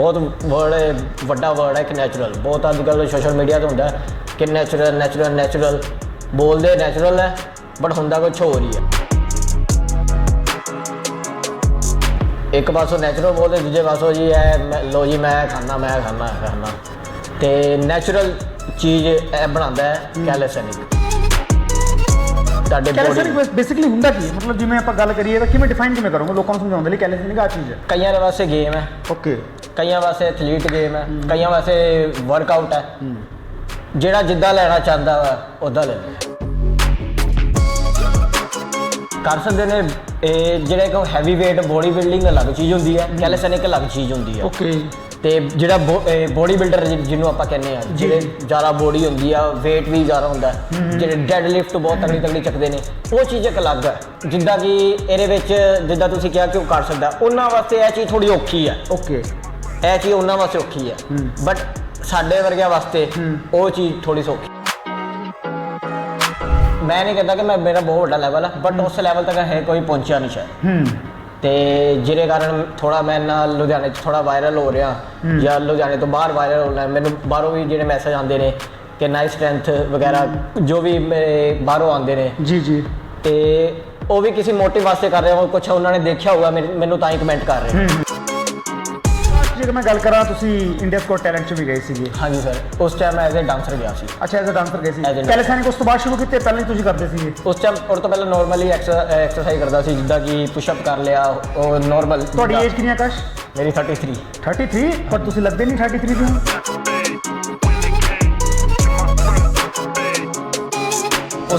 ਬਹੁਤ ਵਰਡ ਵੱਡਾ ਵਰਡ ਹੈ ਕਿ ਨੈਚੁਰਲ ਬਹੁਤ ਅੱਜ ਕੱਲ੍ਹ ਸੋਸ਼ਲ ਮੀਡੀਆ ਤੇ ਹੁੰਦਾ ਹੈ ਕਿ ਨੈਚੁਰਲ ਨੈਚੁਰਲ ਨੈਚੁਰਲ ਬੋਲਦੇ ਨੈਚੁਰਲ ਹੈ ਬਟ ਹੁੰਦਾ ਕੁਝ ਹੋਰ ਹੀ ਹੈ। ਇੱਕ ਪਾਸੋਂ ਨੈਚੁਰਲ ਬੋਲਦੇ ਦੂਜੇ ਪਾਸੋਂ ਜੀ ਹੈ ਲੋ ਜੀ ਮੈਂ ਖਾਣਾ ਮੈਂ ਖਾਣਾ ਖਾਣਾ ਤੇ ਨੈਚੁਰਲ ਚੀਜ਼ ਇਹ ਬਣਾਉਂਦਾ ਹੈ ਕੈਲਸੈਨਿਕ ਤੁਹਾਡੇ ਬੋਡੀ ਕੈਲਸਟਰਿਕ ਬੇਸਿਕਲੀ ਹੁੰਦਾ ਕੀ? ਹੈ ਮਤਲਬ ਜਿਵੇਂ ਆਪਾਂ ਗੱਲ ਕਰੀਏ ਤਾਂ ਕਿਵੇਂ ਡਿਫਾਈਨ ਕਿਵੇਂ ਕਰੋਗੇ ਲੋਕਾਂ ਨੂੰ ਸਮਝਾਉਣ ਦੇ ਲਈ ਕੈਲਸਟਰਿਕ ਆ ਚੀਜ਼ ਹੈ? ਕਈਆਂ ਦੇ ਵਾਸਤੇ ਗੇਮ ਹੈ। ਓਕੇ ਕਈਆਂ ਵਾਸਤੇ ਐਥਲੀਟ ਗੇਮ ਹੈ ਕਈਆਂ ਵਾਸਤੇ ਵਰਕਆਊਟ ਹੈ। ਜਿਹੜਾ ਜਿੱਦਾਂ ਲੈਣਾ ਚਾਹੁੰਦਾ ਵਾ ਉਦਾਂ ਲੈ ਲੈ ਕਰ ਸਕਦੇ ਨੇ ਇਹ ਜਿਹੜੇ ਕੋ ਹੈਵੀ weight ਬੋਡੀ ਬਿਲਡਿੰਗ ਅਲੱਗ ਚੀਜ਼ ਹੁੰਦੀ ਹੈ ਕੈਲਸਟੈਨਿਕ ਅਲੱਗ ਚੀਜ਼ ਹੁੰਦੀ ਹੈ। ਓਕੇ ਤੇ ਜਿਹੜਾ ਬੋਡੀ ਬਿਲਡਰ ਜਿਹਨੂੰ ਆਪਾਂ ਕਹਿੰਦੇ ਆ ਜਿਹੜੇ ਜ਼ਿਆਦਾ ਬੋਡੀ ਹੁੰਦੀ ਆ weight ਵੀ ਜ਼ਿਆਦਾ ਹੁੰਦਾ ਜਿਹੜੇ ਡੈਡ ਲਿਫਟ ਬਹੁਤ ਤਗੜੀ ਤਗੜੀ ਚੱਕਦੇ ਨੇ ਉਹ ਚੀਜ਼ ਇੱਕ ਅਲੱਗ ਹੈ। ਜਿੱਦਾਂ ਕਿ ਇਹਦੇ ਵਿੱਚ ਜਿੱਦਾਂ ਤੁਸੀਂ ਕਿਹਾ ਕਿ ਉਹ ਕਰ ਸਕਦਾ ਉਹਨਾਂ ਵਾਸਤੇ ਇਹ ਚੀਜ਼ ਥੋੜੀ ਔਖੀ ਹੈ। ਓਕੇ ਇਹ ਚੀਜ਼ ਉਹਨਾਂ ਵਾਸਤੇ ਔਖੀ ਹੈ। ਬਟ ਸਾਡੇ ਵਰਗਿਆਂ ਵਾਸਤੇ ਉਹ ਚੀਜ਼ ਥੋੜੀ ਸੌਖੀ। ਮੈਂ ਨਹੀਂ ਕਹਿੰਦਾ ਕਿ ਮੈਂ ਮੇਰਾ ਬਹੁਤ ਵੱਡਾ ਲੈਵਲ ਹੈ। ਬਟ ਉਸ ਲੈਵਲ ਤੱਕ ਹੈ ਕੋਈ ਪਹੁੰਚਿਆ ਨਹੀਂ ਸ਼ਾਇਦ। ਹੂੰ। ਤੇ ਜਿਹਦੇ ਕਾਰਨ ਥੋੜਾ ਮੈਂ ਨਾ ਲੁਧਿਆਣੇ 'ਚ ਥੋੜਾ ਵਾਇਰਲ ਹੋ ਰਿਹਾ ਜਾਂ ਲੁਧਿਆਣੇ ਤੋਂ ਬਾਹਰ ਵਾਇਰਲ ਹੋਣਾ ਮੈਨੂੰ ਬਾਹਰੋਂ ਵੀ ਜਿਹੜੇ ਮੈਸੇਜ ਆਉਂਦੇ ਨੇ ਕਿ ਨਾਈਸ ਸਟਰੈਂਥ ਵਗੈਰਾ ਜੋ ਵੀ ਮੇਰੇ ਬਾਹਰੋਂ ਆਉਂਦੇ ਨੇ। ਜੀ ਜੀ। ਤੇ ਉਹ ਵੀ ਕਿਸੇ ਮੋਟਿਵ ਵਾਸਤੇ ਕਰ ਰਹੇ ਹੋ ਕੁਝ ਉਹਨਾਂ ਨੇ ਦੇਖਿਆ ਹੋਊਗਾ ਮੈਨੂੰ ਤਾਂ ਹੀ ਕਮੈਂਟ ਕਰ ਰਹੇ ਜੇ ਮੈਂ ਗੱਲ ਕਰਾਂ ਤੁਸੀਂ ਇੰਡੀਆ ਸਕੋਟ ਟੈਲੈਂਟ 'ਚ ਵੀ ਗਏ ਸੀਗੇ। ਹਾਂਜੀ ਸਰ ਉਸ ਟਾਈਮ ਐਜ਼ ਅ ਡਾਂਸਰ ਗਿਆ ਸੀ। ਅੱਛਾ ਐਜ਼ ਅ ਡਾਂਸਰ ਗਏ ਸੀ। As a dancer. ਕੈਲਸਟਰਿਕ ਉਸ ਤੋਂ ਬਾਅਦ ਸ਼ੁਰੂ ਕੀਤੇ ਪਹਿਲਾਂ ਹੀ ਤੁਸੀਂ ਕਰਦੇ ਸੀਗੇ? ਉਸ ਟਾਈਮ ਉਹ ਤੋਂ ਪਹਿਲਾਂ ਨਾਰਮਲੀ ਐਕਸਰਸਾਈਜ਼ ਕਰਦਾ ਸੀ ਜਿੱਦਾਂ ਕਿ ਪੁਸ਼ ਅਪ ਕਰ ਲਿਆ ਉਹ ਨਾਰਮਲ ਤੁਹਾਡੀ ਏਜ ਕਿੰਨੀ ਹੈ ਆਕਾਸ਼? ਮੇਰੀ 33 33 ਪਰ ਤੁਸੀਂ ਲੱਗਦੇ ਨਹੀਂ 33 ਦੇ ਹੋ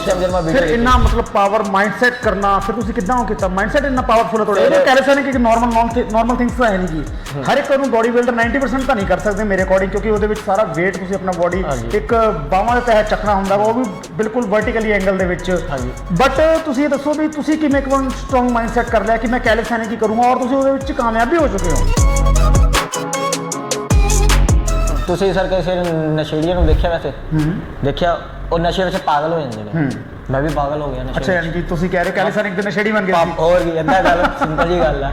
ਉਸ ਟਾਈਮ ਜਦ ਮੈਂ ਫਿਰ ਵੀਡੀਓ ਇੰਨਾ ਮਤਲਬ ਪਾਵਰ ਮਾਈਂਡਸੈਟ ਕਰਨਾ ਫਿਰ ਤੁਸੀਂ ਕਿੱਦਾਂ ਉਹ ਕੀਤਾ? ਮਾਈਂਡਸੈਟ ਇੰਨਾ ਪਾਵਰਫੁਲ ਹੈ ਤੁਹਾਡਾ। ਇਹ ਕੈਲਸਟਰਿਕ ਇੱਕ ਨਾਰਮਲ ਨਾਰਮਲ ਥਿੰਗਸ ਤਾਂ ਹੈ ਨਹੀਂ ਜੀ। ਹਰ ਇੱਕ ਨੂੰ ਬੋਡੀ ਬਿਲਡਰ 90% ਤਾਂ ਨਹੀਂ ਕਰ ਸਕਦੇ ਮੇਰੇ ਅਕੋਰਡਿੰਗ ਕਿਉਂਕਿ ਉਹਦੇ ਵਿੱਚ ਸਾਰਾ weight ਤੁਸੀਂ ਆਪਣਾ ਬੋਡੀ। ਇੱਕ ਬਾਹਾਂ ਦੇ ਤਹਿਤ ਚੱਕਣਾ ਹੁੰਦਾ ਉਹ ਵੀ ਬਿਲਕੁਲ ਵਰਟੀਕਲੀ ਐਂਗਲ ਦੇ ਵਿੱਚ। ਹਾਂਜੀ। ਬਟ ਤੁਸੀਂ ਇਹ ਦੱਸੋ ਵੀ ਤੁਸੀਂ ਕਿਵੇਂ ਇੱਕ ਸਟਰੋਂਗ ਮਾਈਂਡਸੈਟ ਕਰ ਲਿਆ ਕਿ ਮੈਂ ਕੈਲਸਟਰਿਕ ਹੀ ਕਰੂੰਗਾ ਔਰ ਤੁਸੀਂ ਉਹਦੇ ਵਿੱਚ ਕਾਮਯਾਬ ਵੀ ਹੋ ਚੁੱਕੇ ਹੋ? ਤੁਸੀਂ ਸਰ ਕਿਸੇ ਨਸ਼ੇੜੀਆਂ ਨੂੰ ਦੇਖਿਆ ਵੈਸੇ? ਹੂੰ। ਦੇਖਿਆ ਉਹ ਨਸ਼ੇ ਵਿੱਚ ਪਾਗਲ ਹੋ ਜਾਂਦੇ ਨੇ। ਹੂੰ। ਮੈਂ ਵੀ ਪਾਗਲ ਹੋ ਗਿਆ ਨਸ਼ੇ ਅੱਛਾ। ਯਾਨੀ ਕਿ ਤੁਸੀਂ ਕਹਿ ਰਹੇ ਕੈਲਸਟਰਿਕ ਦੇ ਨਸ਼ੇੜੀ ਬਣ ਗਏ ਸੀ? ਹੋਰ ਕੀ ਏਦਾਂ ਗੱਲ ਸਿੰਪਲ ਜੀ ਗੱਲ ਆ।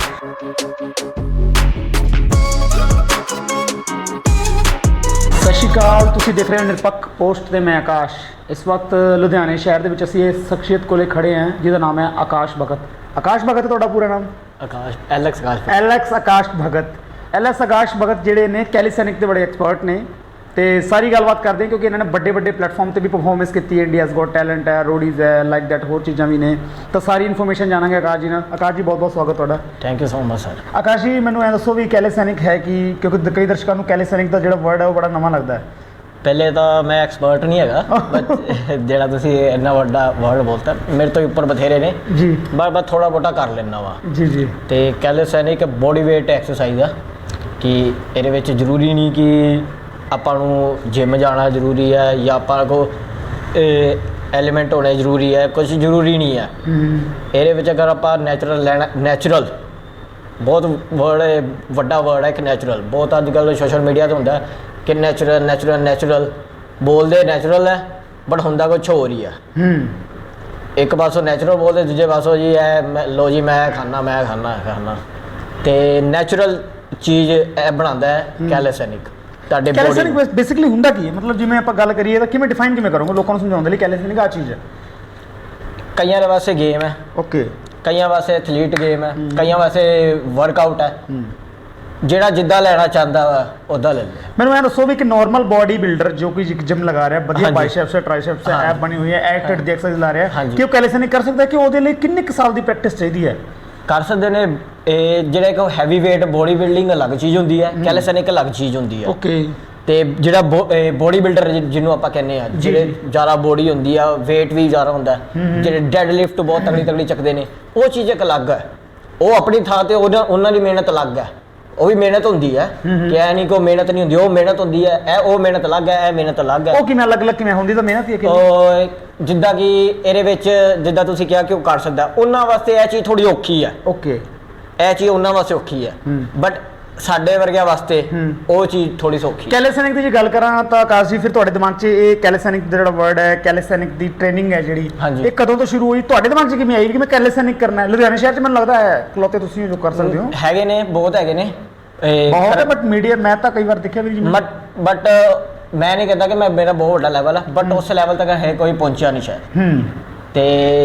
ਸਤਿ ਸ਼੍ਰੀ ਅਕਾਲ ਤੁਸੀਂ ਦੇਖ ਰਹੇ ਹੋ ਨਿਰਪੱਖ ਪੋਸਟ ਤੇ ਮੈਂ ਆਕਾਸ਼। ਇਸ ਵਕਤ ਲੁਧਿਆਣੇ ਸ਼ਹਿਰ ਦੇ ਵਿੱਚ ਅਸੀਂ ਇਸ ਸ਼ਖਸੀਅਤ ਕੋਲੇ ਖੜੇ ਹਾਂ ਜਿਹਦਾ ਨਾਮ ਹੈ ਆਕਾਸ਼ ਭਗਤ। ਆਕਾਸ਼ ਭਗਤ ਤੁਹਾਡਾ ਪੂਰਾ ਨਾਮ? Akash Alex Akash LX Akash Bhagat. LS Akash Bhagat ਜਿਹੜੇ ਨੇ ਕੈਲੀਸੈਨਿਕ ਦੇ ਬੜੇ ਐਕਸਪਰਟ ਨੇ। ਤੇ ਸਾਰੀ ਗੱਲਬਾਤ ਕਰਦੇ ਹਾਂ ਕਿਉਂਕਿ ਇਹਨਾਂ ਨੇ ਵੱਡੇ ਵੱਡੇ ਪਲੇਟਫਾਰਮ ਤੇ ਵੀ ਪਰਫਾਰਮੈਂਸ ਕੀਤੀ ਹੈ ਇੰਡੀਆਜ਼ ਗੋਟ ਟੈਲੈਂਟ ਹੈ ਰੋਡੀਜ਼ ਹੈ ਲਾਈਕ ਦੈਟ ਹੋਰ ਚੀਜ਼ਾਂ ਵੀ ਨੇ। ਤਾਂ ਸਾਰੀ ਇਨਫੋਰਮੇਸ਼ਨ ਜਾਣਾਂਗੇ ਆਕਾਸ਼ ਜੀ ਨਾਲ। ਆਕਾਸ਼ ਜੀ ਬਹੁਤ ਬਹੁਤ ਸਵਾਗਤ ਤੁਹਾਡਾ। Thank you so much sir Akash ji ਮੈਨੂੰ ਇਹ ਦੱਸੋ ਵੀ ਕੈਲੀਸੈਨਿਕ ਹੈ ਕਿ? ਕਿਉਂਕਿ ਕਈ ਦਰਸ਼ਕਾਂ ਨੂੰ ਕੈਲੀਸੈਨਿਕ ਦਾ ਜਿਹੜਾ ਵਰਡ ਹੈ ਉਹ ਬੜਾ ਨਵਾਂ ਲੱਗਦਾ ਹੈ। ਪਹਿਲੇ ਤਾਂ ਮੈਂ ਐਕਸਪਰਟ ਨਹੀਂ ਹੈਗਾ ਜਿਹੜਾ ਤੁਸੀਂ ਇੰਨਾ ਵੱਡਾ ਵਰਡ ਬੋਲਤਾ ਮੇਰੇ ਤੋਂ ਉੱਪਰ ਬਥੇਰੇ ਨੇ। ਜੀ। ਬਸ ਬਸ ਥੋੜਾ ਬੋਟਾ ਕਰ ਲੈਣਾ ਵਾ। ਜੀ ਜੀ। ਤੇ ਕੈਲਸੈਨਿਕ ਬੋਡੀ weight ਐਕਸਰਸਾਈਜ਼ ਆ ਕਿ ਇਹਦੇ ਵਿੱਚ ਜ਼ਰੂਰੀ ਨਹੀਂ ਕਿ ਆਪਾਂ ਨੂੰ ਜਿਮ ਜਾਣਾ ਜ਼ਰੂਰੀ ਹੈ ਜਾਂ ਆਪਾਂ ਕੋ ਐਲੀਮੈਂਟ ਹੋਣੇ ਜ਼ਰੂਰੀ ਹੈ ਕੁਝ ਜ਼ਰੂਰੀ ਨਹੀਂ ਹੈ। ਇਹਦੇ ਵਿੱਚ ਅਗਰ ਆਪਾਂ ਨੈਚੁਰਲ ਲੈਣਾ ਨੈਚੁਰਲ ਬਹੁਤ ਵਰਡ ਵੱਡਾ ਵਰਡ ਹੈ ਕਿ ਨੈਚੁਰਲ ਬਹੁਤ ਅੱਜ ਕੱਲ੍ਹ ਸੋਸ਼ਲ ਮੀਡੀਆ ਤੇ ਹੁੰਦਾ ਕਿ ਨੈਚੁਰਲ ਨੈਚੁਰਲ ਨੈਚੁਰਲ ਬੋਲਦੇ ਨੈਚੁਰਲ ਹੈ ਬਟ ਹੁੰਦਾ ਕੁਝ ਹੋਰ ਹੀ ਹੂੰ। ਇੱਕ ਪਾਸੋਂ ਨੈਚੁਰਲ ਬੋਲਦੇ ਦੂਜੇ ਪਾਸੋਂ ਜੀ ਮੈਂ- ਲੋ ਜੀ ਮੈਂ ਖਾਣਾ ਮੈਂ ਖਾਣਾ ਖਾਣਾ ਤੇ ਨੈਚੁਰਲ ਚੀਜ਼ ਇਹ ਬਣਾਉਂਦਾ ਹੈ ਕੈਲਸੈਨਿਕ ਤੁਹਾਡੇ ਕੈਲਸਟਰਿਕ ਬੋਡੀ ਬੇਸਿਕਲੀ ਹੁੰਦਾ ਕੀ ਹੈ? ਮਤਲਬ ਜਿਵੇਂ ਆਪਾਂ ਗੱਲ ਕਰੀਏ ਤਾਂ ਕਿਵੇਂ ਡਿਫਾਈਨ ਕਿਵੇਂ ਕਰੋਗੇ? ਲੋਕਾਂ ਨੂੰ ਸਮਝਾਉਣ ਦੇ ਲਈ ਕੈਲਸਟਰਿਕ ਆ ਚੀਜ਼ ਹੈ। ਕਈਆਂ ਦੇ ਵਾਸਤੇ ਗੇਮ ਹੈ। ਓਕੇ ਕਈਆਂ ਵਾਸਤੇ ਐਥਲੀਟ ਗੇਮ ਹੈ। ਕਈਆਂ ਵਾਸਤੇ ਵਰਕਆਊਟ ਹੈ। ਜਿਹੜਾ ਜਿੱਦਾਂ ਲੈਣਾ ਚਾਹੁੰਦਾ ਵਾ ਉਦਾਂ ਲੈ ਲੈ ਮੈਨੂੰ ਇਹ ਦੱਸੋ ਵੀ ਇੱਕ ਨਾਰਮਲ ਬਾਡੀ ਬਿਲਡਰ ਜੋ ਕਿ ਜਿਮ ਲਗਾ ਰਿਹਾ ਵਧੀਆ। ਬਾਈਸੈਪਸ ਹੈ ਟ੍ਰਾਈਸੈਪਸ ਹੈ। ਐਪ ਬਣੀ ਹੋਈ ਹੈ ਐਕਟਡ ਦੀ ਐਕਸਰਸਾਈਜ਼ ਲਾ ਰਿਹਾ। ਕਿ ਉਹ ਕੈਲਸਟਰਿਕ ਕਰ ਸਕਦਾ ਕਿ ਉਹਦੇ ਲਈ ਕਿੰਨੇ ਕੁ ਸਾਲ ਦੀ ਪ੍ਰੈਕਟਿਸ ਚਾਹੀਦੀ ਹੈ? ਕਰ ਸਕਦੇ ਨੇ ਇਹ ਜਿਹੜੇ ਕੋ ਹੈਵੀ weight ਬੋਡੀ ਬਿਲਡਿੰਗ ਅਲੱਗ ਚੀਜ਼ ਹੁੰਦੀ ਹੈ ਕੈਲਸੈਨਿਕ ਅਲੱਗ ਚੀਜ਼ ਹੁੰਦੀ ਹੈ। ਓਕੇ। ਤੇ ਜਿਹੜਾ ਬੋਡੀ ਬਿਲਡਰ ਜਿਹਨੂੰ ਆਪਾਂ ਕਹਿੰਦੇ ਆ ਜਿਹੜੇ। ਜ਼ਿਆਦਾ ਬੋਡੀ ਹੁੰਦੀ ਆ weight ਵੀ ਜ਼ਿਆਦਾ ਹੁੰਦਾ ਹੈ, ਜਿਹੜੇ ਡੈਡ ਲਿਫਟ ਬਹੁਤ ਤਗੜੀ ਤਗੜੀ ਚੱਕਦੇ ਨੇ ਉਹ ਚੀਜ਼ ਇੱਕ ਅਲੱਗ ਹੈ। ਉਹ ਆਪਣੀ ਥਾਂ ਤੇ ਉਹਨਾਂ ਉਹਨਾਂ ਦੀ ਮਿਹਨਤ ਅਲੱਗ ਹੈ। ਉਹ ਵੀ ਮਿਹਨਤ ਹੁੰਦੀ ਹੈ। ਕਿ ਐ ਨਹੀਂ ਕੋ ਮਿਹਨਤ ਨਹੀਂ ਹੁੰਦੀ ਉਹ ਮਿਹਨਤ ਹੁੰਦੀ ਹੈ ਇਹ ਉਹ ਮਿਹਨਤ ਅਲੱਗ ਹੈ ਇਹ ਮਿਹਨਤ ਅਲੱਗ ਹੈ। ਉਹ ਕਿਵੇਂ ਅਲੱਗ ਅਲੱਗ ਕਿਵੇਂ ਹੁੰਦੀ ਤਾਂ ਮਿਹਨਤ ਹੀ ਹੈ ਕਿ ਉਹ ਜਿੱਦਾਂ ਕਿ ਇਹਦੇ ਵਿੱਚ ਜਿੱਦਾਂ ਤੁਸੀਂ ਕਿਹਾ ਕਿ ਉਹ ਕਰ ਸਕਦਾ ਉਹਨਾਂ ਵਾਸਤੇ ਇਹ ਚੀਜ਼ ਥੋੜੀ ਔਖੀ ਹੈ। ਓਕੇ। ਇਹ ਚੀਜ਼ ਉਹਨਾਂ ਵਾਸਤੇ ਔਖੀ ਹੈ। ਬਟ ਸਾਡੇ ਵਰਗਿਆਂ ਵਾਸਤੇ। ਉਹ ਚੀਜ਼ ਥੋੜੀ ਸੌਖੀ ਹੈ। ਕੈਲਸਟਰਿਕ ਦੀ ਜੇ ਗੱਲ ਕਰਾਂ ਤਾਂ ਆਕਾਸ਼ ਜੀ ਫਿਰ ਤੁਹਾਡੇ ਦਿਮਾਗ 'ਚ ਇਹ ਕੈਲਸਟਰਿਕ ਦਾ ਜਿਹੜਾ ਵਰਡ ਹੈ ਕੈਲਸਟਰਿਕ ਦੀ ਟ੍ਰੇਨਿੰਗ ਹੈ ਜਿਹੜੀ। ਇਹ ਕਦੋਂ ਤੋਂ ਸ਼ੁਰੂ ਹੋਈ? ਤੁਹਾਡੇ ਦਿਮਾਗ 'ਚ ਕਿਵੇਂ ਆਈ ਕਿ ਮੈਂ ਕੈਲਸਟਰਿਕ ਕਰਨਾ ਹੈ? ਲੁਧਿਆਣਾ ਸ਼ਹਿਰ 'ਚ ਮੈਨੂੰ ਲੱਗਦਾ ਹੈ ਇਕਲੌਤੇ ਤੁਸੀਂ ਜੋ ਕਰ ਸਕਦੇ ਹੋ। ਹੈਗੇ ਨੇ ਬਹੁਤ ਹੈਗੇ ਨੇ। ਬਹੁਤ ਹੈ ਬਟ ਮੀਡੀਆ ਮੈਂ ਤਾਂ ਕਈ ਵਾਰ ਦੇਖਿਆ ਵੀ ਜਿਵੇਂ ਬਟ ਬਟ ਮੈਂ ਨਹੀਂ ਕਹਿੰਦਾ ਕਿ ਮੈਂ ਮੇਰਾ ਬਹੁਤ ਵੱਡਾ ਲੈਵਲ ਹੈ। ਬਟ ਉਸ ਲੈਵਲ ਤੱਕ ਹੈ ਕੋਈ ਪਹੁੰਚਿਆ ਨਹੀਂ ਸ਼ਾਇਦ। ਹੂੰ। ਤੇ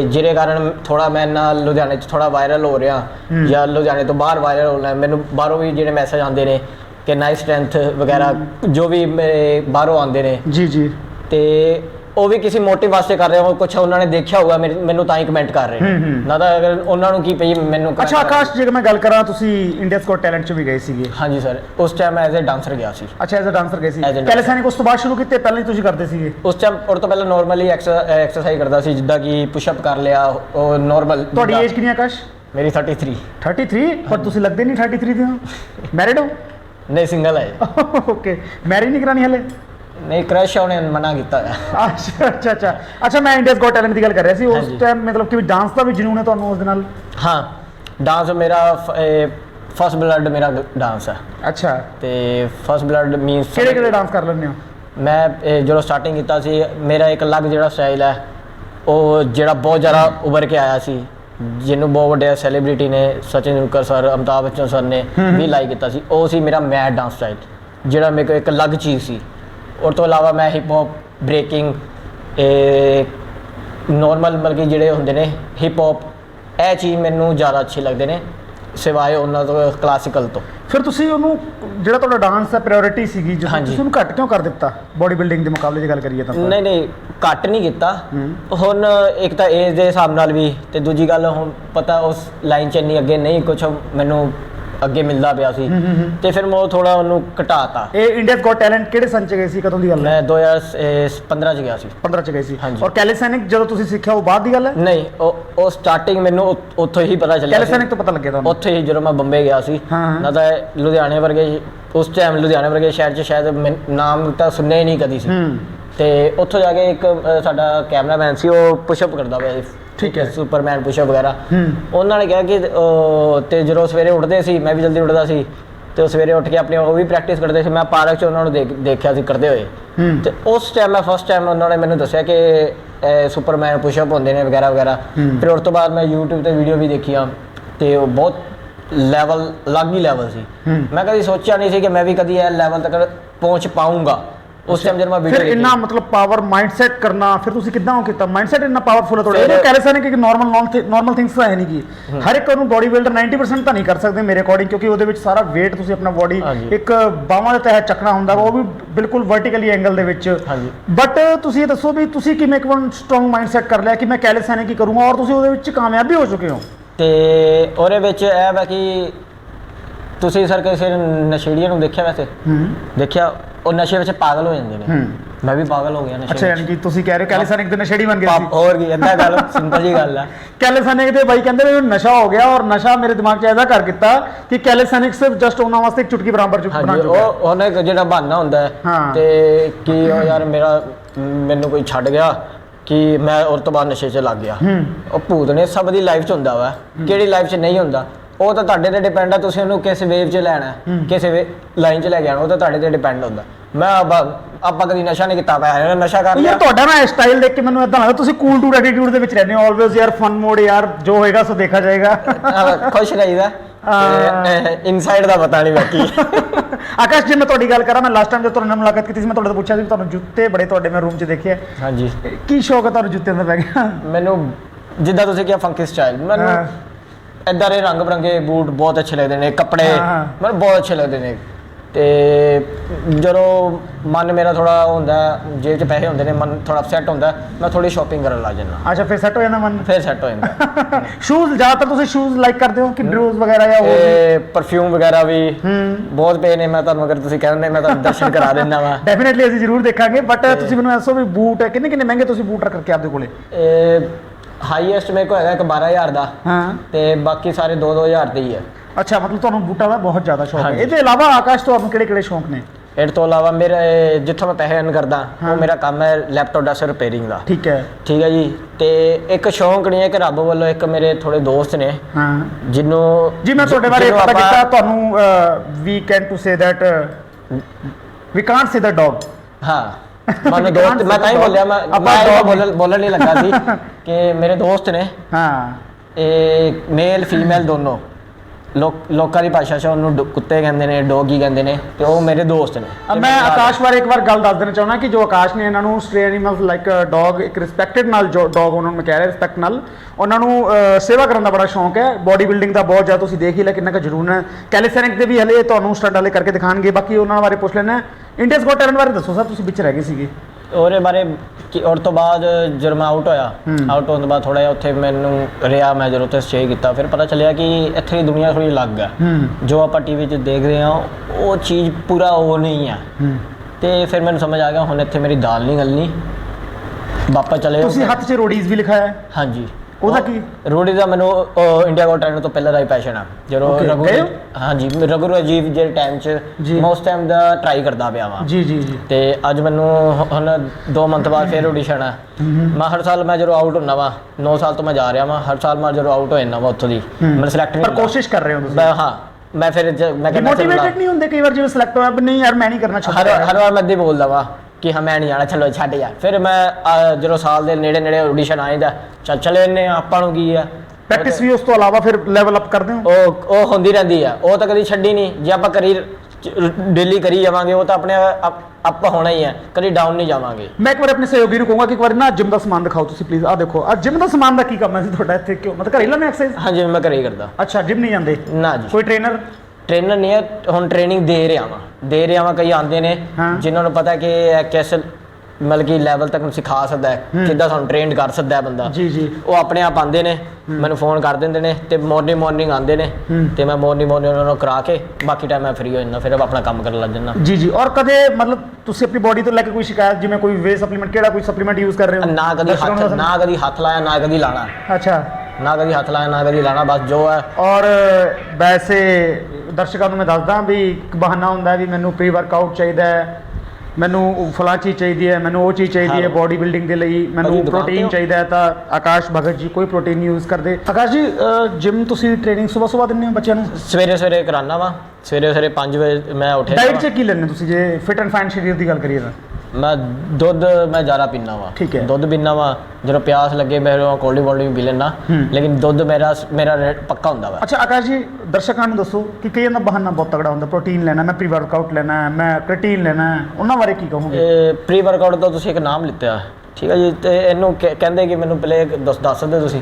ਜਿਹਦੇ ਕਾਰਨ ਥੋੜਾ ਮੈਂ ਨਾ ਲੁਧਿਆਣੇ 'ਚ ਥੋੜਾ ਵਾਇਰਲ ਹੋ ਰਿਹਾ ਜਾਂ ਲੁਧਿਆਣੇ ਤੋਂ ਬਾਹਰ ਵਾਇਰਲ ਹੋ ਰਿਹਾ ਮੈਨੂੰ ਬਾਹਰੋਂ ਵੀ ਜਿਹੜੇ ਮੈਸੇਜ ਆਉਂਦੇ ਨੇ ਕਿ ਨਾਈਸ ਸਟਰੈਂਥ ਵਗੈਰਾ ਜੋ ਵੀ ਮੇਰੇ ਬਾਹਰੋਂ ਆਉਂਦੇ ਨੇ ਜੀ ਜੀ। ਤੇ ਉਹ ਵੀ ਕਿਸੇ ਮੋਟਿਵ ਵਾਸਤੇ ਕਰ ਰਹੇ ਹੋ ਕੁਝ ਉਹਨਾਂ ਨੇ ਦੇਖਿਆ ਹੋਊਗਾ ਮੇਰੇ- ਮੈਨੂੰ ਤਾਂ ਹੀ ਕਮੈਂਟ ਕਰ ਰਹੇ ਨੇ। ਨਾ ਤਾਂ ਅਗਰ ਉਹਨਾਂ ਨੂੰ ਕੀ ਪਈ ਮੈਨੂੰ comment ਅੱਛਾ ਕਰ- ਆਕਾਸ਼ ਜੇ ਮੈਂ ਗੱਲ ਕਰਾਂ ਤੁਸੀਂ ਇੰਡੀਆਜ਼ ਗੋਟ ਟੈਲੈਂਟ ਚ ਵੀ ਗਏ ਸੀਗੇ। ਹਾਂਜੀ ਸਰ ਉਸ ਟਾਈਮ ਐਜ਼ ਅ ਡਾਂਸਰ ਗਿਆ ਸੀ। ਅੱਛਾ ਐਜ਼ ਅ ਡਾਂਸਰ ਗਏ ਸੀ। As a dancer. ਕੈਲੇਸੈਨਿਕ ਉਸ ਤੋਂ ਬਾਅਦ ਸ਼ੁਰੂ ਕੀਤੇ ਪਹਿਲਾਂ ਹੀ ਤੁਸੀਂ ਕਰਦੇ ਸੀਗੇ? ਉਸ ਟਾਈਮ ਉਹ ਤੋਂ ਪਹਿਲਾਂ ਨਾਰਮਲੀ ਐਕਸਰਸਾਈਜ਼ ਕਰਦਾ ਸੀ ਜਿੱਦਾਂ ਕਿ ਪੁਸ਼ ਅਪ ਕਰ ਲਿਆ ਉਹ ਨਾਰਮਲ ਤੁਹਾਡੀ ਏਜ ਕਿੰਨੀ ਹੈ ਆਕਾਸ਼? ਮੇਰੀ 33 33 ਪਰ ਤੁਸੀਂ ਲੱਗਦੇ ਨਹੀਂ 33 ਦੇ ਹੋ? ਮੈਰਿਡ ਹੋ? ਨਹੀਂ ਸਿੰਗਲ ਹੈ ਓਕੇ ਮੈਰਿਜ ਨਹੀਂ ਕਰਾਣੀ ਹਲੇ? ਨਹੀਂ ਕ੍ਰਸ਼ ਉਹਨੇ ਮਨਾ ਕੀਤਾ ਹੈ ਅੱਛਾ ਅੱਛਾ ਅੱਛਾ। ਅੱਛਾ ਮੈਂ ਇੰਡੀਆਜ਼ ਗੋਟ ਟੈਲੈਂਟ ਦੀ ਗੱਲ ਕਰ ਰਿਹਾ ਸੀ। ਉਸ ਹਾਂਜੀ। ਟਾਈਮ ਮਤਲਬ ਕਿ ਡਾਂਸ ਦਾ ਵੀ ਜਨੂਨ ਹੈ ਤੁਹਾਨੂੰ ਉਸ ਦੇ ਨਾਲ? ਹਾਂ ਡਾਂਸ ਮੇਰਾ ਫਸਟ ਬਲੱਡ ਮੇਰਾ ਡਾਂਸ ਹੈ। ਅੱਛਾ। ਤੇ ਫਸਟ ਬਲੱਡ ਮੀਨਸ ਕਿਹੜੇ ਕਿਹੜੇ ਡਾਂਸ ਕਰ ਲੈਂਦੇ ਹੋ? ਮੈਂ ਇਹ ਜਦੋਂ ਸਟਾਰਟਿੰਗ ਕੀਤਾ ਸੀ ਮੇਰਾ ਇੱਕ ਅਲੱਗ ਜਿਹੜਾ ਸਟਾਈਲ ਹੈ ਉਹ ਜਿਹੜਾ ਬਹੁਤ ਜ਼ਿਆਦਾ ਉੱਭਰ ਕੇ ਆਇਆ ਸੀ ਜਿਹਨੂੰ ਬਹੁਤ ਵੱਡੇ ਸੈਲੀਬ੍ਰਿਟੀ ਨੇ ਸਚਿਨ ਤੇਂਦੁਲਕਰ ਸਰ ਅਮਿਤਾਭ ਬੱਚਨ ਸਰ ਨੇ ਵੀ ਲਾਈਕ ਕੀਤਾ ਸੀ ਉਹ ਸੀ ਮੇਰਾ ਮੈਡ ਡਾਂਸ ਸਟਾਈਲ ਜਿਹੜਾ ਮੇਰੇ ਕੋਲ ਇੱਕ ਅਲੱਗ ਚੀਜ਼ ਸੀ। ਔਰ ਤੋਂ ਇਲਾਵਾ ਮੈਂ ਹਿਪ ਹੌਪ ਬ੍ਰੇਕਿੰਗ ਇਹ ਨਾਰਮਲ ਮਤਲਬ ਕਿ ਜਿਹੜੇ ਹੁੰਦੇ ਨੇ ਹਿਪ ਹੌਪ ਇਹ ਚੀਜ਼ ਮੈਨੂੰ ਜ਼ਿਆਦਾ ਅੱਛੇ ਲੱਗਦੇ ਨੇ ਸਿਵਾਏ ਉਹਨਾਂ ਤੋਂ ਕਲਾਸੀਕਲ ਤੋਂ ਫਿਰ ਤੁਸੀਂ ਉਹਨੂੰ ਜਿਹੜਾ ਤੁਹਾਡਾ ਡਾਂਸ ਹੈ ਪ੍ਰਾਇੋਰਟੀ ਸੀਗੀ ਹਾਂਜੀ। ਤੁਸੀਂ ਉਹਨੂੰ ਘੱਟ ਕਿਉਂ ਕਰ ਦਿੱਤਾ ਬੋਡੀ ਬਿਲਡਿੰਗ ਦੇ ਮੁਕਾਬਲੇ ਦੀ ਗੱਲ ਕਰੀਏ ਤਾਂ ਨਹੀਂ ਨਹੀਂ ਘੱਟ ਨਹੀਂ ਕੀਤਾ। ਹੁਣ ਇੱਕ ਤਾਂ ਏਜ ਦੇ ਹਿਸਾਬ ਨਾਲ ਵੀ ਤੇ ਦੂਜੀ ਗੱਲ ਹੁਣ ਪਤਾ ਉਸ ਲਾਈਨ 'ਚ ਇੰਨੀ ਅੱਗੇ ਨਹੀਂ ਕੁਝ ਮੈਨੂੰ ਅੱਗੇ ਮਿਲਦਾ ਪਿਆ ਸੀ। ਤੇ ਫਿਰ ਮੈਂ ਥੋੜਾ ਉਹਨੂੰ ਘਟਾਤਾ। ਇਹ ਇੰਡੀਆਜ਼ ਗੋਟ ਟੈਲੈਂਟ ਕਿਹੜੇ ਸੰਨ ਚ ਗਏ ਸੀ ਕਦੋਂ ਦੀ ਗੱਲ ਹੈ? ਮੈਂ 2015 'ਚ ਗਿਆ ਸੀ। 15 ਚ ਗਏ ਸੀ। ਹਾਂਜੀ। ਔਰ ਕੈਲੀਸੈਨਿਕ ਜਦੋਂ ਤੁਸੀਂ ਸਿੱਖਿਆ ਉਹ ਬਾਅਦ ਦੀ ਗੱਲ ਹੈ? ਨਹੀਂ ਉਹ ਉਹ ਸਟਾਰਟਿੰਗ ਮੈਨੂੰ ਉ- ਉੱਥੋਂ ਹੀ ਪਤਾ ਚੱਲਿਆ ਸੀ। ਕੈਲੀਸੈਨਿਕ ਤੋਂ ਪਤਾ ਲੱਗਿਆ ਤੁਹਾਨੂੰ? ਉੱਥੇ ਹੀ ਜਦੋਂ ਮੈਂ ਬੰਬੇ ਗਿਆ ਸੀ। ਹਾਂ। ਨਾ ਤਾਂ ਲੁਧਿਆਣੇ ਵਰਗੇ ਉਸ ਟਾਈਮ ਲੁਧਿਆਣੇ ਵਰਗੇ ਸ਼ਹਿਰ 'ਚ ਸ਼ਾਇਦ ਨਾਮ ਤਾਂ ਸੁਣਿਆ ਹੀ ਨਹੀਂ ਕਦੀ ਸੀ। ਹੂੰ। ਤੇ ਉੱਥੋਂ ਜਾ ਕੇ ਇੱਕ ਅ, ਸਾਡਾ ਕੈਮਰਾਮੈਨ ਸੀ ਉਹ ਪੁਸ਼ਅਪ ਕਰਦਾ ਪਿਆ ਸੀ। ਠੀਕ ਹੈ। ਸੁਪਰਮੈਨ ਪੁਸ਼ਅਪ ਵਗੈਰਾ। ਉਹਨਾਂ ਨੇ ਕਿਹਾ ਕਿ ਤੇ ਜਦੋਂ ਸਵੇਰੇ ਉੱਠਦੇ ਸੀ ਮੈਂ ਵੀ ਜਲਦੀ ਉੱਠਦਾ ਸੀ ਤੇ ਸਵੇਰੇ ਉੱਠ ਕੇ ਆਪਣੀ ਉਹ ਵੀ ਪ੍ਰੈਕਟਿਸ ਕਰਦੇ ਸੀ ਮੈਂ ਪਾਰਕ 'ਚ ਉਹਨਾਂ ਨੂੰ ਦੇਖ- ਦੇਖਿਆ ਸੀ ਕਰਦੇ ਹੋਏ। ਤੇ ਉਸ ਟਾਈਮ ਮੈਂ ਫਸਟ ਟਾਈਮ ਉਹਨਾਂ ਨੇ ਮੈਨੂੰ ਦੱਸਿਆ ਕਿ ਸੁਪਰਮੈਨ ਪੁਸ਼ਅਪ ਹੁੰਦੇ ਨੇ ਵਗੈਰਾ ਵਗੈਰਾ। ਫਿਰ ਉਸ ਤੋਂ ਬਾਅਦ ਮੈਂ YouTube ਤੇ ਵੀਡੀਓ ਵੀ ਦੇਖੀਆਂ ਤੇ ਉਹ ਬਹੁਤ ਲੈਵਲ ਅਲੱਗ ਹੀ ਲੈਵਲ ਸੀ। ਮੈਂ ਕਦੀ ਸੋਚਿਆ ਨਹੀਂ ਸੀ ਕਿ ਮੈਂ ਵੀ ਕਦੀ ਇਹ ਲੈਵਲ ਤੱਕ ਪਹੁੰਚ ਪਾਉਂਗਾ ਉਸ ਟਾਈਮ ਜਦ ਮੈਂ ਫਿਰ ਵੀਡੀਓ ਇੰਨਾ ਮਤਲਬ ਪਾਵਰ ਮਾਈਂਡਸੈਟ ਕਰਨਾ ਫਿਰ ਤੁਸੀਂ ਕਿੱਦਾਂ ਉਹ ਕੀਤਾ? ਮਾਈਂਡਸੈਟ ਇੰਨਾ ਪਾਵਰਫੁਲ ਹੈ ਤੁਹਾਡਾ। ਫਿਰ- ਇਹ ਕੈਲੀਸੈਨਿਕ ਇੱਕ ਨਾਰਮਲ ਨਾਰਮਲ ਥਿੰਗਸ ਤਾਂ ਹੈ ਨਹੀਂ ਕੀ ਹਰ ਇੱਕ ਨੂੰ ਬੋਡੀ ਬਿਲਡਰ 90% ਤਾਂ ਨਹੀਂ ਕਰ ਸਕਦੇ ਮੇਰੇ ਅਕੋਰਡਿੰਗ ਕਿਉਂਕਿ ਉਹਦੇ ਵਿੱਚ ਸਾਰਾ weight ਤੁਸੀਂ ਆਪਣਾ ਬੋਡੀ। ਇੱਕ ਬਾਹਾਂ ਦੇ ਤਹਿਤ ਚੱਕਣਾ ਹੁੰਦਾ ਉਹ ਵੀ ਬਿਲਕੁਲ ਵਰਟੀਕਲੀ ਐਂਗਲ ਦੇ ਵਿੱਚ। ਬਟ ਤੁਸੀਂ ਇਹ ਦੱਸੋ ਵੀ ਤੁਸੀਂ ਕਿਵੇਂ ਇੱਕ ਵਾਰ ਸਟਰੋਂਗ ਮਾਈਂਡਸੈਟ ਕਰ ਲਿਆ ਕਿ ਮੈਂ ਕੈਲੀਸੈਨਿਕ ਹੀ ਕਰੂੰਗਾ ਔਰ ਤੁਸੀਂ ਉਹਦੇ ਵਿੱਚ ਕਾਮਯਾਬ ਵੀ ਹੋ ਚੁੱਕੇ ਹੋ? ਤੇ ਉਹਦੇ ਵਿੱਚ ਇਹ ਵਾ ਕਿ ਤੁਸੀਂ ਸਰ ਕਿਸੇ ਨਸ਼ੇੜੀਆਂ ਨੂੰ ਦੇਖਿਆ ਵੈਸੇ? ਹੂੰ। ਦੇਖਿਆ ਉਹ ਨਸ਼ੇ ਵਿੱਚ ਪਾਗਲ ਹੋ ਜਾਂਦੇ ਨੇ। ਮੈਂ ਵੀ ਪਾਗਲ ਹੋ ਗਿਆ ਨਸ਼ੇ ਅੱਛਾ ਯਾਨੀ ਕਿ ਤੁਸੀਂ ਕਹਿ ਰਹੇ ਹੋ ਕੈਲੀਸੈਨਿਕ ਦੇ ਨਸ਼ੇੜੀ ਬਣ ਗਏ ਸੀ। ਪਾਪ ਹੋਰ ਕੀ ਏਦਾਂ ਗੱਲ ਸਿੰਪਲ ਜੀ ਗੱਲ ਆ। ਕੈਲੀਸੈਨਿਕ ਦੇ ਬਾਈ ਕਹਿੰਦੇ ਮੈਨੂੰ ਨਸ਼ਾ ਹੋ ਗਿਆ ਔਰ ਨਸ਼ਾ ਮੇਰੇ ਦਿਮਾਗ 'ਚ ਐਸਾ ਕਰ ਕੀਤਾ ਕਿ ਕੈਲੀਸੈਨਿਕ ਸਿਰਫ ਜਸਟ ਉਹਨਾਂ ਵਾਸਤੇ ਇੱਕ ਚੁਟਕੀ ਬਰਾਬਰ ਚੁੱਕ ਬਣਾ ਹਾਂਜੀ ਚੁੱਕਾ ਉਹ ਉਹਨੇ ਇੱਕ ਜਿਹੜਾ ਬਹਾਨਾ ਹੁੰਦਾ ਹੈ ਹਾਂ। ਤੇ ਕਿ ਉਹ ਯਾਰ ਮੇਰਾ ਮੈਨੂੰ ਕੋਈ ਛੱਡ ਗਿਆ ਕਿ ਮੈਂ ਉਸ ਤੋਂ ਬਾਅਦ ਨਸ਼ੇ 'ਚ ਲੱਗ ਗਿਆ। ਉਹ ਭੂਤ ਨੇ ਸਭ ਦੀ ਲਾਈਫ 'ਚ ਹੁੰਦਾ ਵਾ। ਕਿਹੜੀ ਲਾਈਫ 'ਚ ਨਹੀਂ ਹੁੰਦਾ? ਉਹ ਤਾਂ ਤੁਹਾਡੇ ਤੇ ਡਿਪੈਂਡ ਆ ਤੁਸੀਂ ਉਹਨੂੰ ਕਿਸ ਵੇਵ 'ਚ ਲੈਣਾ ਹੈ, ਕਿਸੇ ਲਾਈਨ 'ਚ ਲੈ ਕੇ ਆਣਾ ਉਹ ਤਾਂ ਤੁਹਾਡੇ ਤੇ ਡਿਪੈਂਡ ਹੁੰਦਾ। ਮੈਂ ਆਪਾਂ ਆਪਾਂ ਕਦੀ ਨਸ਼ਾ ਨਹੀਂ ਕੀਤਾ ਪਿਆ ਨਸ਼ਾ ਕਰ ਲਿਆ। ਤੁਹਾਡਾ ਨਾ ਸਟਾਈਲ ਦੇਖ ਕੇ ਮੈਨੂੰ ਇਦਾਂ ਲੱਗਦਾ ਤੁਸੀਂ ਕੂਲ ਟੂ ਐਟੀਟਿਊਡ ਦੇ ਵਿੱਚ ਰਹਿੰਦੇ ਹੋ ਆਲਵੇਜ਼ ਯਾਰ ਫਨ ਮੋਡ ਯਾਰ ਜੋ ਹੋਏਗਾ ਸੋ ਦੇਖਾ ਜਾਏਗਾ। ਖੁਸ਼ ਰਹੀਦਾ। ਇਨਸਾਈਡ ਦਾ ਪਤਾ ਨਹੀਂ ਬਾਕੀ ਆਕਾਸ਼ ਜੀ ਮੈਂ ਤੁਹਾਡੀ ਗੱਲ ਕਰਾਂ ਮੈਂ ਲਾਸਟ ਟਾਈਮ ਜਦੋਂ ਤੁਹਾਡੇ ਨਾਲ ਮੁਲਾਕਾਤ ਕੀਤੀ ਸੀ ਮੈਂ ਤੁਹਾਡੇ ਤੋਂ ਪੁੱਛਿਆ ਸੀ ਵੀ ਤੁਹਾਨੂੰ ਜੁੱਤੇ ਬੜੇ ਤੁਹਾਡੇ ਮੈਂ ਰੂਮ 'ਚ ਦੇਖਿਆ ਹਾਂਜੀ। ਕੀ ਸ਼ੌਕ ਹੈ ਤੁਹਾਨੂੰ ਜੁੱਤਿਆਂ ਦਾ ਪੈ ਗਿਆ ਮੈਨੂੰ ਜਿੱਦਾਂ ਤੁਸੀਂ ਕਿਹਾ ਫੰਕੀ ਸਟਾਈਲ ਮੈਨੂੰ ਹਾਂ। ਏਦਾਂ ਦੇ ਰੰਗ ਬਰੰਗੇ ਬੂਟ ਬਹੁਤ ਅੱਛੇ ਲੱਗਦੇ ਨੇ ਕੱਪੜੇ ਹਾਂ। ਮੈਨੂੰ ਬਹੁਤ ਅੱਛੇ ਲੱਗਦੇ ਨੇ। ਤੇ ਜਦੋਂ ਮਨ ਮੇਰਾ ਥੋੜਾ ਹੁੰਦਾ ਜੇਬ 'ਚ ਪੈਸੇ ਹੁੰਦੇ ਨੇ ਮਨ ਥੋੜਾ ਅਪਸੈਟ ਹੁੰਦਾ ਮੈਂ ਥੋੜੀ ਸ਼ਾਪਿੰਗ ਕਰਨ ਲੱਗ ਜਾਂਦਾ। ਅੱਛਾ ਫਿਰ ਸੈੱਟ ਹੋ ਜਾਂਦਾ ਮਨ? ਫਿਰ ਸੈੱਟ ਹੋ ਜਾਂਦਾ। ਸ਼ੂਜ਼ ਜ਼ਿਆਦਾਤਰ ਤੁਸੀਂ ਸ਼ੂਜ਼ ਲਾਈਕ ਕਰਦੇ ਹੋ ਕਿ ਡਰੂਜ਼ ਵਗੈਰਾ ਜਾਂ ਹੋਰ? ਤੇ ਪਰਫਿਊਮ ਵਗੈਰਾ ਵੀ ਹੂੰ। ਬਹੁਤ ਪਏ ਨੇ ਮੈਂ ਤੁਹਾਨੂੰ ਅਗਰ ਤੁਸੀਂ ਕਹਿੰਦੇ ਮੈਂ ਤੁਹਾਨੂੰ ਦਰਸ਼ਨ ਕਰਾ ਦਿੰਦਾ ਵਾ। ਡੈਫੀਨਿਟਲੀ ਅਸੀਂ ਜ਼ਰੂਰ ਦੇਖਾਂਗੇ ਬਟ ਤੁਸੀਂ ਮੈਨੂੰ ਦੱਸੋ ਵੀ ਬੂਟ ਕਿੰਨੇ ਕਿੰਨੇ ਮਹਿੰਗੇ ਤੁਸੀਂ ਬੂਟ ਰੱਖ ਕੇ ਆਪਦੇ ਕੋਲੇ? ਇਹ ਹਾਈਐਸਟ ਮੇਰੇ ਕੋਲ ਹੈਗਾ ਇੱਕ 12000 ਦਾ। ਹਾਂ। ਤੇ ਬਾਕੀ ਸਾਰੇ 2-2000 ਦੇ ਹੀ ਹੈ ਅੱਛਾ ਮਤਲਬ ਤੁਹਾਨੂੰ ਬੂਟਾਂ ਦਾ ਬਹੁਤ ਜ਼ਿਆਦਾ ਸ਼ੌਕ ਹੈ। ਹਾਂਜੀ। ਇਹਦੇ ਇਲਾਵਾ ਆਕਾਸ਼ ਤੁਹਾਨੂੰ ਕਿਹੜੇ ਕਿਹੜੇ ਸ਼ੌਕ ਨੇ? ਇਹ ਤੋਂ ਇਲਾਵਾ ਮੇਰੇ ਜਿੱਥੋਂ ਮੈਂ ਪੈਸੇ ਅਰਨ ਕਰਦਾ। ਉਹ ਮੇਰਾ ਕੰਮ ਹੈ ਲੈਪਟਾਪ ਦਾ ਰਿਪੇਅਰਿੰਗ ਦਾ। ਠੀਕ ਹੈ। ਠੀਕ ਹੈ ਜੀ। ਤੇ ਇੱਕ ਸ਼ੌਂਕ ਨਹੀਂ ਹੈ ਕਿ ਰੱਬ ਵੱਲੋਂ ਇੱਕ ਮੇਰੇ ਥੋੜੇ ਦੋਸਤ ਨੇ। ਹਾਂ। ਜਿਹਨੂੰ ਜੀ ਮੈਂ ਤੁਹਾਡੇ ਬਾਰੇ ਜਿਹਨੂੰ ਪਤਾ ਆਪਾਂ- ਕੀਤਾ ਤੁਹਾਨੂੰ we can to say that we can't say the dog ਹਾਂ। ਮੈਨੂੰ ਦੋਸਤ ਮੈਂ ਤਾਂ ਹੀ ਬੋਲਿਆ ਮੈਂ ਆਪਾਂ ਬੋਲਣ ਬੋਲਣ ਨਹੀਂ ਲੱਗਾ ਸੀ ਕਿ ਮੇਰੇ ਦੋਸਤ ਨੇ ਹਾਂ। ਇਹ ਮੇਲ ਫੀਮੇਲ ਦੋਨੋਂ। ਲੋਕ ਲੋਕਾਂ ਦੀ ਭਾਸ਼ਾ 'ਚ ਉਹਨੂੰ ਕੁੱਤੇ ਕਹਿੰਦੇ ਨੇ ਡੋਗੀ ਕਹਿੰਦੇ ਨੇ ਤੇ ਉਹ ਮੇਰੇ ਦੋਸਤ ਨੇ। ਅ, ਮੈਂ ਆਕਾਸ਼ ਬਾਰੇ ਇੱਕ ਵਾਰ ਗੱਲ ਦੱਸ ਦੇਣਾ ਚਾਹੁੰਦਾ ਕਿ ਜੋ ਆਕਾਸ਼ ਨੇ ਇਹਨਾਂ ਨੂੰ ਸਟ੍ਰੇ ਐਨੀਮਲਸ ਲਾਈਕ ਡੌਗ ਇੱਕ ਰਿਸਪੈਕਟਡ ਨਾਲ ਜੋ ਡੌਗ ਉਹਨਾਂ ਨੂੰ ਕਹਿ ਰਿਹਾ ਰਿਸਪੈਕਟ ਨਾਲ ਉਹਨਾਂ ਨੂੰ ਅ, ਸੇਵਾ ਕਰਨ ਦਾ ਬੜਾ ਸ਼ੌਂਕ ਹੈ। ਬੋਡੀ ਬਿਲਡਿੰਗ ਦਾ ਬਹੁਤ ਜ਼ਿਆਦਾ ਤੁਸੀਂ ਦੇਖ ਹੀ ਲਿਆ ਕਿੰਨਾ ਕੁ ਜਰੂਰ ਹੈ। ਕੈਲੀਸਥੈਨਿਕ ਦੇ ਵੀ ਹਲੇ ਤੁਹਾਨੂੰ ਸਟੱਡ ਵਾਲੇ ਕਰਕੇ ਦਿਖਾਣਗੇ ਬਾਕੀ ਉਹਨਾਂ ਬਾਰੇ ਪੁੱਛ ਲੈਣਾ ਇੰਡੀਅਸ ਗੋਟ ਟੈਲੈਂਟ ਬਾਰੇ ਦੱਸੋ ਸਰ ਤੁਸੀਂ ਵਿੱਚ ਰਹਿ ਗਏ ਸੀਗੇ। ਉਹਦੇ ਬਾਰੇ ਕਿ ਔਰ ਤੋਂ ਬਾਅਦ ਜਦੋਂ ਮੈਂ ਆਊਟ ਹੋਇਆ। ਆਊਟ ਹੋਣ ਤੋਂ ਬਾਅਦ ਥੋੜਾ ਜਿਹਾ ਉੱਥੇ ਮੈਨੂੰ ਰਿਹਾ ਮੈਂ ਜਦੋਂ ਉੱਥੇ ਸਟੇ ਕੀਤਾ ਫਿਰ ਪਤਾ ਚੱਲਿਆ ਕਿ ਇੱਥੇ ਦੀ ਦੁਨੀਆ ਥੋੜੀ ਅਲੱਗ ਹੈ। ਜੋ ਆਪਾਂ ਟੀਵੀ 'ਚ ਦੇਖ ਰਹੇ ਹਾਂ ਉਹ ਚੀਜ਼ ਪੂਰਾ ਉਹ ਨਹੀਂ ਹੈ। ਤੇ ਫਿਰ ਮੈਨੂੰ ਸਮਝ ਆ ਗਿਆ ਹੁਣ ਇੱਥੇ ਮੇਰੀ ਦਾਲ ਨਹੀਂ ਗਲਣੀ। ਵਾਪਸ ਚਲੇ। ਤੁਸੀਂ ਹੱਥ 'ਚ ਰੋਡੀਜ਼ ਵੀ ਲਿਖਾਇਆ ਹੈ? ਹਾਂਜੀ। ਉਹਦਾ ਕੀ? ਰੋਡੀ ਦਾ ਮੈਨੂੰ ਇੰਡੀਆ ਗੋਟ ਟੈਲੈਂਟ ਤੋਂ ਪਹਿਲਾਂ ਦਾ ਹੀ ਪੈਸ਼ਨ ਆ। ਜਦੋਂ Okay, ਰਘੂ ਗਏ ਹੋ? ਹਾਂਜੀ ਰਘੂ ਰਾਜੀਵ ਜਿਹੜੇ ਟਾਈਮ 'ਚ ਜੀ। ਮੈਂ ਉਸ ਟਾਈਮ ਦਾ ਟਰਾਈ ਕਰਦਾ ਪਿਆ ਵਾਂ। ਜੀ ਜੀ ਜੀ। ਤੇ ਅੱਜ ਮੈਨੂੰ ਹੁਣ 2 ਮੰਥ ਬਾਅਦ ਫਿਰ ਆਡੀਸ਼ਨ ਹੈ ਮੈਂ ਹਰ ਸਾਲ ਮੈਂ ਜਦੋਂ ਆਊਟ ਹੁੰਦਾ ਵਾਂ 9 ਸਾਲ ਤੋਂ ਮੈਂ ਜਾ ਰਿਹਾ ਵਾਂ ਹਰ ਸਾਲ ਮੈਂ ਜਦੋਂ ਆਊਟ ਹੋ ਜਾਂਦਾ ਵਾਂ ਉੱਥੋਂ ਦੀ। ਮੈਨੂੰ ਸਿਲੈਕਟ ਨਹੀਂ ਪਰ ਹੁੰਦਾ। ਕੋਸ਼ਿਸ਼ ਕਰ ਰਹੇ ਹੋ ਤੁਸੀਂ? ਮੈਂ ਹਾਂ ਮੈਂ ਫਿਰ ਜ- ਮੈਂ ਕਹਿੰਦਾ ਮੋਟੀਵੇਟਡ ਨਹੀਂ ਹੁੰਦੇ ਕਈ ਵਾਰ ਜਿਵੇਂ ਸਿਲੈਕਟ ਹੋਇਆ ਵੀ ਨਹੀਂ ਯਾਰ ਮੈਂ ਨਹੀਂ ਕਰਨਾ ਹਰ ਚਾਹੁੰਦਾ। ਹਰ ਵਾਰ ਮੈਂ ਹੀ ਬੋਲਦਾ ਵਾਂ। ਕਿ ਹਾਂ ਮੈਂ ਨਹੀਂ ਜਾਣਾ ਚਲੋ ਛੱਡ ਯਾਰ। ਫਿਰ ਮੈਂ ਜਦੋਂ ਸਾਲ ਦੇ ਨੇੜੇ ਨੇੜੇ ਆਡੀਸ਼ਨ ਆਏਦਾ ਚੱਲ ਚਲੇ ਨੇ ਆਪਾਂ ਨੂੰ ਕੀ ਆ? ਪ੍ਰੈਕਟਿਸ ਵੀ ਉਸ ਤੋਂ ਇਲਾਵਾ ਫਿਰ ਲੈਵਲ ਅਪ ਕਰਦੇ ਹੋ? ਉਹ ਉਹ ਹੁੰਦੀ ਰਹਿੰਦੀ ਆ ਉਹ ਤਾਂ ਕਦੀ ਛੱਡੀ ਨਹੀਂ। ਜੇ ਆਪਾਂ ਕਰੀ ਡੇਲੀ ਕਰੀ ਜਾਵਾਂਗੇ ਉਹ ਤਾਂ ਆਪਣੇ ਅਪ ਹੋਣਾ ਹੀ ਹੈ ਕਦੀ ਡਾਊਨ ਨਹੀਂ ਜਾਵਾਂਗੇ। ਮੈਂ ਇੱਕ ਵਾਰ ਆਪਣੇ ਸਹਿਯੋਗੀ ਨੂੰ ਕਹੂੰਗਾ ਕਿ ਇੱਕ ਵਾਰ ਨਾ ਜਿਮ ਦਾ ਸਮਾਨ ਦਿਖਾਓ ਤੁਸੀਂ ਪਲੀਜ਼ ਆਹ ਦੇਖੋ ਆ ਜਿਮ ਦਾ ਸਮਾਨ ਦਾ ਕੀ ਕੰਮ ਹੈ ਤੁਹਾਡਾ ਇੱਥੇ? ਕਿਉਂ? ਮਤਲਬ ਘਰੇ ਲਾਣੇ ਐਕਸਰਸਾਈਜ਼ ਹਾਂਜੀ ਮੈਂ ਘਰੇ ਹੀ ਕਰਦਾ। ਅੱਛਾ ਜਿਮ ਨਹੀਂ ਜਾਂਦੇ? ਨਾ ਜੀ। ਕੋਈ ਟ੍ਰੇਨਰ ਟ੍ਰੇਨਰ ਨਹੀਂ ਹੈ ਹੁਣ ਟ੍ਰੇਨਿੰਗ ਦੇ ਰਿਹਾ ਵਾਂ। ਦੇ ਰਿਹਾ ਵਾਂ ਕਈ ਆਉਂਦੇ ਨੇ ਹਾਂ। ਜਿਨ੍ਹਾਂ ਨੂੰ ਪਤਾ ਕਿ ਇਹ ਕਿਸ ਮਤਲਬ ਕਿ ਲੈਵਲ ਤੱਕ ਨੂੰ ਸਿਖਾ ਸਕਦਾ ਹੈ ਕਿੱਦਾਂ ਸਾਨੂੰ ਟ੍ਰੇਨਡ ਕਰ ਸਕਦਾ ਹੈ ਬੰਦਾ। ਜੀ ਜੀ। ਉਹ ਆਪਣੇ ਆਪ ਆਉਂਦੇ ਨੇ ਮੈਨੂੰ ਫੋਨ ਕਰ ਦਿੰਦੇ ਨੇ ਤੇ ਮਾਰਨਿੰਗ ਮਾਰਨਿੰਗ ਆਉਂਦੇ ਨੇ। ਤੇ ਮੈਂ ਮਾਰਨਿੰਗ ਮਾਰਨਿੰਗ ਉਹਨਾਂ ਨੂੰ ਕਰਾ ਕੇ ਬਾਕੀ ਟਾਈਮ ਮੈਂ ਫ੍ਰੀ ਹੋ ਜਾਂਦਾ ਫਿਰ ਆਪਣਾ ਕੰਮ ਕਰਨ ਲੱਗ ਜਾਂਦਾ। ਜੀ ਜੀ। ਔਰ ਕਦੇ ਮਤਲਬ ਤੁਸੀਂ ਆਪਣੀ ਬੋਡੀ ਤੋਂ ਲੈ ਕੇ ਕੋਈ ਸ਼ਿਕਾਇਤ ਜਿਵੇਂ ਕੋਈ ਵੇ ਸਪਲੀਮੈਂਟ ਕਿਹੜਾ ਕੋਈ ਸਪਲੀਮੈਂਟ ਯੂਜ਼ ਕਰ ਰਹੇ ਹੋ? ਨਾ ਕਦੀ ਨੂੰ ਹੱਥ ਨਾ ਕਦੀ ਹੱਥ ਲਾਇਆ ਨਾ ਕਦੀ ਲਾਣਾ। ਅੱਛਾ। ਨਾ ਕਦੀ ਹੱਥ ਲਾਇਆ ਨਾ ਕਦੀ ਲਾਣਾ ਬਸ ਜੋ ਹੈ। ਔਰ ਵੈਸੇ ਦਰਸ਼ਕਾਂ ਨੂੰ ਮੈਂ ਦੱਸਦਾ ਵੀ ਇੱਕ ਬਹਾਨਾ ਹੁੰਦਾ ਵੀ ਮੈਨੂੰ ਪ੍ਰੀ ਵਰਕਆਊਟ ਚਾਹੀਦਾ ਹੈ ਮੈਨੂੰ ਫਲਾਂ ਚੀਜ਼ ਚਾਹੀਦੀ ਹੈ ਮੈਨੂੰ ਉਹ ਚੀਜ਼ ਚਾਹੀਦੀ ਹੈ। ਬੋਡੀ ਬਿਲਡਿੰਗ ਦੇ ਲਈ ਮੈਨੂੰ ਪ੍ਰੋਟੀਨ? ਚਾਹੀਦਾ ਹੈ ਤਾਂ ਆਕਾਸ਼ ਭਗਤ ਜੀ ਕੋਈ ਪ੍ਰੋਟੀਨ ਯੂਜ਼ ਕਰਦੇ। ਆਕਾਸ਼ ਜੀ ਜਿਮ ਤੁਸੀਂ ਟ੍ਰੇਨਿੰਗ ਸਵੇਰ ਸਵੇਰ ਦਿੰਦੇ ਹੋ ਬੱਚਿਆਂ ਨੂੰ? ਸਵੇਰੇ ਸਵੇਰੇ ਕਰਾਨਾ ਵਾ। ਸਵੇਰੇ ਸਵੇਰੇ 5 ਵਜੇ ਮੈਂ ਉੱਠੇ ਡਾਈਟ 'ਚ ਕੀ ਲੈਂਦੇ ਤੁਸੀਂ ਜੇ ਫਿਟ ਐਂਡ ਫਾਈਨ ਸਰੀਰ ਦੀ ਗੱਲ ਕਰੀਏ ਤਾਂ? ਮੈਂ ਦੁੱਧ ਮੈਂ ਜ਼ਿਆਦਾ ਪੀਣਾ ਵਾ। ਠੀਕ ਹੈ। ਦੁੱਧ ਪੀਣਾ ਵਾ ਜਦੋਂ ਪਿਆਸ ਲੱਗੇ ਮੇਰੇ ਕੋਲਡ ਬੋਡੀ ਵੀ ਪੀ ਲੈਣਾ। ਲੇਕਿਨ ਦੁੱਧ ਮੇਰਾ ਮੇਰਾ ਰੇਟ ਪੱਕਾ ਹੁੰਦਾ ਵਾ। ਅੱਛਾ ਆਕਾਸ਼ ਜੀ ਦਰਸ਼ਕਾਂ ਨੂੰ ਦੱਸੋ ਕਿ ਕਈਆਂ ਦਾ ਬਹਾਨਾ ਬਹੁਤ ਤਗੜਾ ਹੁੰਦਾ। ਪ੍ਰੋਟੀਨ ਲੈਣਾ ਮੈਂ ਪ੍ਰੀ ਵਰਕਆਊਟ ਲੈਣਾ ਹੈ, ਮੈਂ ਕ੍ਰੀਟੀਨ ਲੈਣਾ ਹੈ, ਉਹਨਾਂ ਬਾਰੇ ਕੀ ਕਹੋਗੇ? ਪ੍ਰੀ ਵਰਕਆਊਟ ਦਾ ਤੁਸੀਂ ਇੱਕ ਨਾਮ ਲਿੱਤਾ। ਠੀਕ ਹੈ ਜੀ ਤੇ ਇਹਨੂੰ ਕਹਿ- ਕਹਿੰਦੇ ਕਿ ਮੈਨੂੰ ਪਹਿਲੇ ਦੱਸ ਦੱਸ ਸਕਦੇ ਤੁਸੀਂ।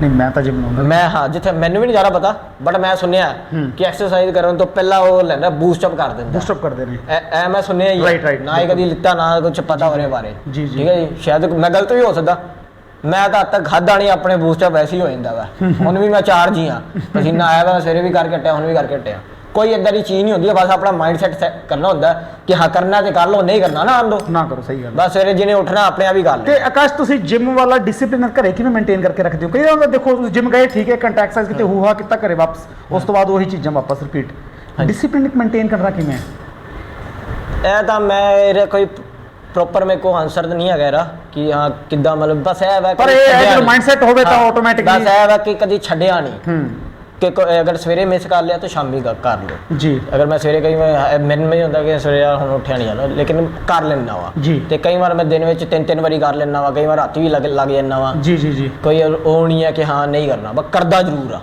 ਨਹੀਂ ਮੈਂ ਤਾਂ ਜਿਮ ਲਾਉਂਦਾ। ਮੈਂ ਹਾਂ ਜਿੱਥੇ ਮੈਨੂੰ ਵੀ ਨਹੀਂ ਜ਼ਿਆਦਾ ਪਤਾ ਬਟ ਮੈਂ ਸੁਣਿਆ ਹੂੰ। ਕਿ ਐਕਸਰਸਾਈਜ਼ ਕਰਨ ਤੋਂ ਪਹਿਲਾਂ ਉਹ ਲੈਂਦਾ ਬੂਸਟ ਅਪ ਕਰ ਦਿੰਦਾ। ਬੂਸਟ ਅਪ ਕਰਦੇ ਨੇ। ਐ ਮੈਂ ਸੁਣਿਆ ਹੀ ਹੈ। ਨਾ ਹੀ ਕਦੀ ਲਿੱਤਾ ਨਾ ਕੁਝ ਪਤਾ ਉਹਦੇ ਬਾਰੇ। ਜੀ, ਜੀ। ਠੀਕ ਹੈ ਜੀ? ਸ਼ਾਇਦ ਮੈਂ ਗਲਤ ਵੀ ਹੋ ਸਕਦਾ। ਮੈਂ ਤਾਂ ਤੱਕ ਖਾਦਾ ਨਹੀਂ ਆਪਣੇ ਬੂਸਟ ਅਪ ਵੈਸੇ ਹੀ ਹੋ ਜਾਂਦਾ ਵਾ। ਹੁਣ ਵੀ ਮੈਂ ਚਾਰ ਜੀ ਆ ਪਸੀਨਾ ਆਇਆ ਵਾ ਸਵੇਰੇ ਵੀ ਕਰਕੇ ਹਟਿਆ ਹੁਣ ਵੀ ਕਰਕੇ ਹਟਿਆ। ਕੋਈ ਇਦਾਂ ਦੀ ਚੀਜ਼ ਨਹੀਂ ਹੁੰਦੀ ਬਸ ਆਪਣਾ ਮਾਈਂਡ ਸੈਟ ਕਰਨਾ ਹੁੰਦਾ ਕਿ ਹਾਂ ਕਰਨਾ ਤੇ ਕਰ ਲਓ ਨਹੀਂ ਕਰਨਾ ਨਾ ਆਂਦੋ ਨਾ ਕਰੋ ਸਹੀ ਗੱਲ ਬਸ ਸਵੇਰੇ ਜਿਹਨੇ ਉੱਠਣਾ ਆਪਣੇ ਆਪ ਹੀ ਕਰ ਲੈ ਤੇ ਆਕਾਸ਼ ਤੁਸੀਂ ਜਿਮ ਵਾਲਾ ਡਿਸਪਲਿਨ ਘਰੇ ਕਿਵੇਂ ਮੇਨਟੇਨ ਕਰਕੇ ਰੱਖਦੇ ਹੋ? ਕਈ ਵਾਰ ਦੇਖੋ ਤੁਸੀਂ ਜਿਮ ਗਏ ਠੀਕ ਹੈ ਕੰਟੈਕਟ ਐਕਸਰਸਾਈਜ਼ ਕਿਤੇ ਹੂਹਾ ਕੀਤਾ ਘਰੇ ਵਾਪਸ ਉਸ ਤੋਂ ਬਾਅਦ ਉਹੀ ਚੀਜ਼ਾਂ ਵਾਪਸ ਰਿਪੀਟ। ਡਿਸਪਲਿਨ ਮੇਨਟੇਨ ਕਰਨਾ ਕਿਵੇਂ ਹੈ? ਇਹ ਤਾਂ ਮੈਂ ਇਹਦਾ ਕੋਈ ਪ੍ਰੋਪਰ ਮੇਰੇ ਕੋ ਆਨਸਰ ਨਹੀਂ ਹੈਗਾ ਇਹਦਾ ਕਿ ਹਾਂ ਕਿੱਦਾਂ ਮਤਲਬ ਬਸ ਇਹ ਵਾ ਪਰ ਇਹ ਹੈ ਜਦੋਂ ਹੋਵੇ ਤਾਂ ਹਾਂ, automatically- ਬਸ ਇਹ ਵਾ ਕਿ ਕਦੀ ਛੱਡਿਆ ਨਹੀਂ ਹੂੰ। ਕਿ ਅਗਰ ਸਵੇਰੇ ਮਿਸ ਕਰ ਲਿਆ ਤਾਂ ਸ਼ਾਮੀ ਕਰ ਲਓ। ਜੀ। ਅਗਰ ਮੈਂ ਸਵੇਰੇ ਕਈ ਵਾਰ ਮੈਨੂੰ ਨਹੀਂ ਹੁੰਦਾ ਕਿ ਸਵੇਰੇ ਹੁਣ ਉੱਠਿਆ ਨਹੀਂ ਜਾਂਦਾ ਲੇਕਿਨ ਕਰ ਲੈਂਦਾ ਵਾ। ਜੀ। ਤੇ ਕਈ ਵਾਰ ਮੈਂ ਦਿਨ ਵਿੱਚ ਤਿੰਨ ਤਿੰਨ ਵਾਰੀ ਕਰ ਲੈਂਦਾ ਵਾ ਕਈ ਵਾਰ ਰਾਤੀ ਵੀ ਲੱਗ ਲੱਗ ਜਾਂਦਾ ਵਾ। ਜੀ ਜੀ ਜੀ। ਕੋਈ ਉਹ ਨਹੀਂ ਹੈ ਕਿ ਹਾਂ ਨਹੀਂ ਕਰਨਾ ਬਸ ਕਰਦਾ ਜ਼ਰੂਰ ਆ।